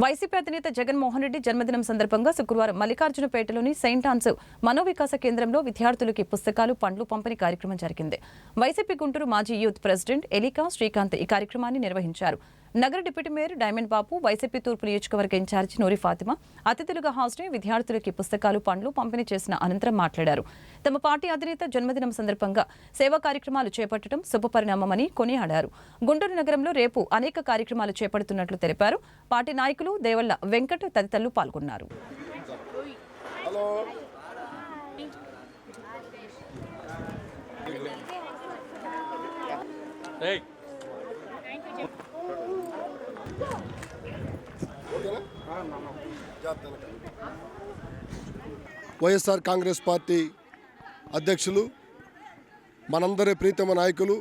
YCP అధినేత జగన్మోహన్ రెడ్డి జన్మదినం సందర్భంగా శుక్రవారం మల్లికార్జునపేటలోని సెయింట్ ఆన్స్ మనోవికాస కేంద్రంలో విద్యార్థులకి పుస్తకాలు పండ్లు పంపిణీ కార్యక్రమం జరిగింది. వైసీపీ గుంటూరు మాజీ యూత్ ప్రెసిడెంట్ ఎలికా శ్రీకాంత్ ఈ కార్యక్రమాన్ని నిర్వహించారు. నగర deputy mayor diamond Babu YCP తూర్పు నియోజకవర్గ ఇన్ఛార్జి నూరి ఫాతిమా అతిథులుగా హాజరై విద్యార్థులకి పుస్తకాలు పండ్లు పంపిణీ చేసిన అనంతరం మాట్లాడారు. తమ పార్టీ అధినేత జన్మదినం సందర్భంగా సేవా కార్యక్రమాలు చేపట్టడం శుభపరిణామమని కొనియాడారు. గుంటూరు నగరంలో రేపు అనేక కార్యక్రమాలు చేపడుతున్నట్లు తెలిపారు. పార్టీ నాయకులు దేవళ్ళ వెంకట్ తదితరులు పాల్గొన్నారు. వైఎస్ఆర్ కాంగ్రెస్ పార్టీ అధ్యక్షులు మనందరి ప్రీతమ నాయకులు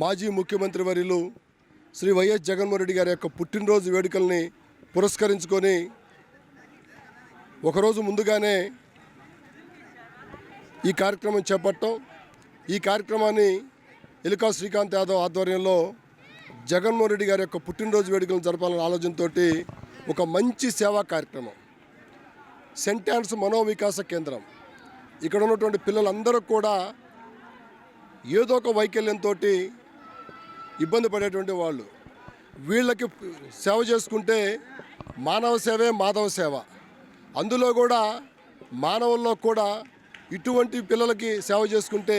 మాజీ ముఖ్యమంత్రి వర్యులు శ్రీ వైఎస్ జగన్మోహన్ రెడ్డి గారి యొక్క పుట్టినరోజు వేడుకల్ని పురస్కరించుకొని ఒకరోజు ముందుగానే ఈ కార్యక్రమం చేపట్టడం. ఈ కార్యక్రమాన్ని ఎలుకా శ్రీకాంత్ యాదవ్ ఆధ్వర్యంలో జగన్మోహన్ రెడ్డి గారి యొక్క పుట్టినరోజు వేడుకలను జరపాలనే ఆలోచనతో ఒక మంచి సేవా కార్యక్రమం. సెంటాన్స్ మనోవికాస కేంద్రం. ఇక్కడ ఉన్నటువంటి పిల్లలందరూ కూడా ఏదో ఒక వైకల్యంతో ఇబ్బంది పడేటువంటి వాళ్ళు. వీళ్ళకి సేవ చేసుకుంటే మానవ సేవే మాధవ సేవ. అందులో కూడా మానవుల్లో కూడా ఇటువంటి పిల్లలకి సేవ చేసుకుంటే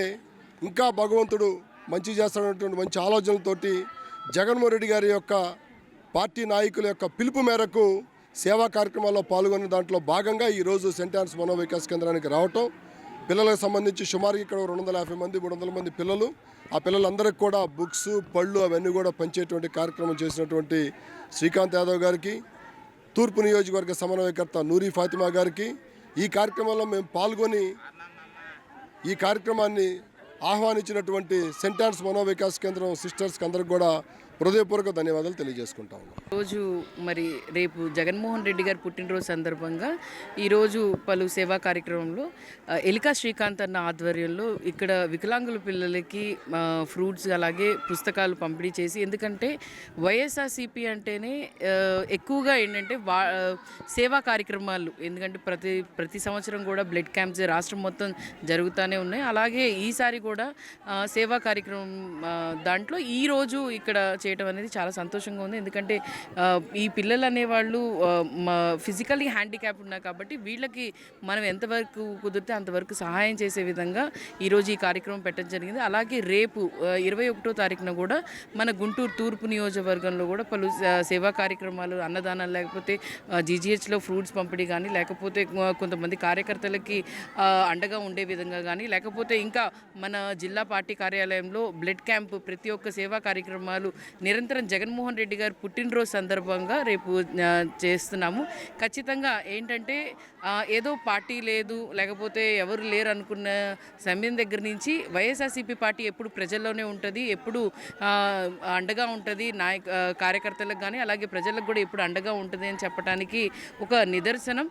ఇంకా భగవంతుడు మంచి చేస్తాడన్నటువంటి మంచి ఆలోచనలతోటి జగన్మోహన్ రెడ్డి గారి యొక్క పార్టీ నాయకుల యొక్క పిలుపు మేరకు సేవా కార్యక్రమాల్లో పాల్గొన్న దాంట్లో భాగంగా ఈరోజు సెంట్ ఆన్స్ మనోవికాస్ కేంద్రానికి రావటం పిల్లలకు సంబంధించి సుమారు ఇక్కడ రెండు వందల యాభై మంది మూడు వందల మంది పిల్లలు. ఆ పిల్లలందరికీ కూడా బుక్స్ పళ్ళు అవన్నీ కూడా పంచేటువంటి కార్యక్రమం చేసినటువంటి శ్రీకాంత్ యాదవ్ గారికి తూర్పు నియోజకవర్గ సమన్వయకర్త నూరి ఫాతిమా గారికి. ఈ కార్యక్రమంలో మేము పాల్గొని ఈ కార్యక్రమాన్ని ఆహ్వానించినటువంటి సెంటాన్స్ మనోవికాస్ కేంద్రం సిస్టర్స్కి అందరికి కూడా హృదయపూర్వక ధన్యవాదాలు తెలియజేసుకుంటా ఉన్నాం. రోజు మరి రేపు జగన్మోహన్ రెడ్డి గారి పుట్టినరోజు సందర్భంగా ఈరోజు పలు సేవా కార్యక్రమంలో ఎలికా శ్రీకాంత్ అన్న ఆధ్వర్యంలో ఇక్కడ వికలాంగుల పిల్లలకి ఫ్రూట్స్ అలాగే పుస్తకాలు పంపిణీ చేసి ఎందుకంటే వైఎస్ఆర్సీపీ అంటేనే ఎక్కువగా ఏంటంటే వా సేవా కార్యక్రమాలు ఎందుకంటే ప్రతి ప్రతి సంవత్సరం కూడా బ్లడ్ క్యాంప్స్ రాష్ట్రం మొత్తం జరుగుతూనే ఉన్నాయి. అలాగే ఈసారి కూడా సేవా కార్యక్రమం దాంట్లో ఈ రోజు ఇక్కడ చేయటం అనేది చాలా సంతోషంగా ఉంది. ఎందుకంటే ఈ పిల్లలు అనేవాళ్ళు ఫిజికల్లీ హ్యాండిక్యాప్ ఉన్నారు కాబట్టి వీళ్ళకి మనం ఎంతవరకు కుదిరితే అంతవరకు సహాయం చేసే విధంగా ఈరోజు ఈ కార్యక్రమం పెట్టడం జరిగింది. అలాగే రేపు ఇరవై ఒకటో తారీఖున కూడా మన గుంటూరు తూర్పు నియోజకవర్గంలో కూడా పలు సేవా కార్యక్రమాలు అన్నదానాలు లేకపోతే జీజీహెచ్లో ఫ్రూట్స్ పంపిణీ కానీ లేకపోతే కొంతమంది కార్యకర్తలకి అండగా ఉండే విధంగా కానీ లేకపోతే ఇంకా మన జిల్లా పార్టీ కార్యాలయంలో బ్లడ్ క్యాంప్ ప్రతి ఒక్క సేవా కార్యక్రమాలు నిరంతరం జగన్మోహన్ రెడ్డి గారు పుట్టినరోజు సందర్భంగా రేపు చేస్తున్నాము. ఖచ్చితంగా ఏంటంటే ఏదో పార్టీ లేదు లేకపోతే ఎవరు లేరు అనుకున్న సమయం దగ్గర నుంచి వైఎస్ఆర్సీపీ పార్టీ ఎప్పుడు ప్రజల్లోనే ఉంటుంది ఎప్పుడు అండగా ఉంటుంది నాయక కార్యకర్తలకు కానీ అలాగే ప్రజలకు కూడా ఎప్పుడు అండగా ఉంటుంది అని చెప్పడానికి ఒక నిదర్శనం.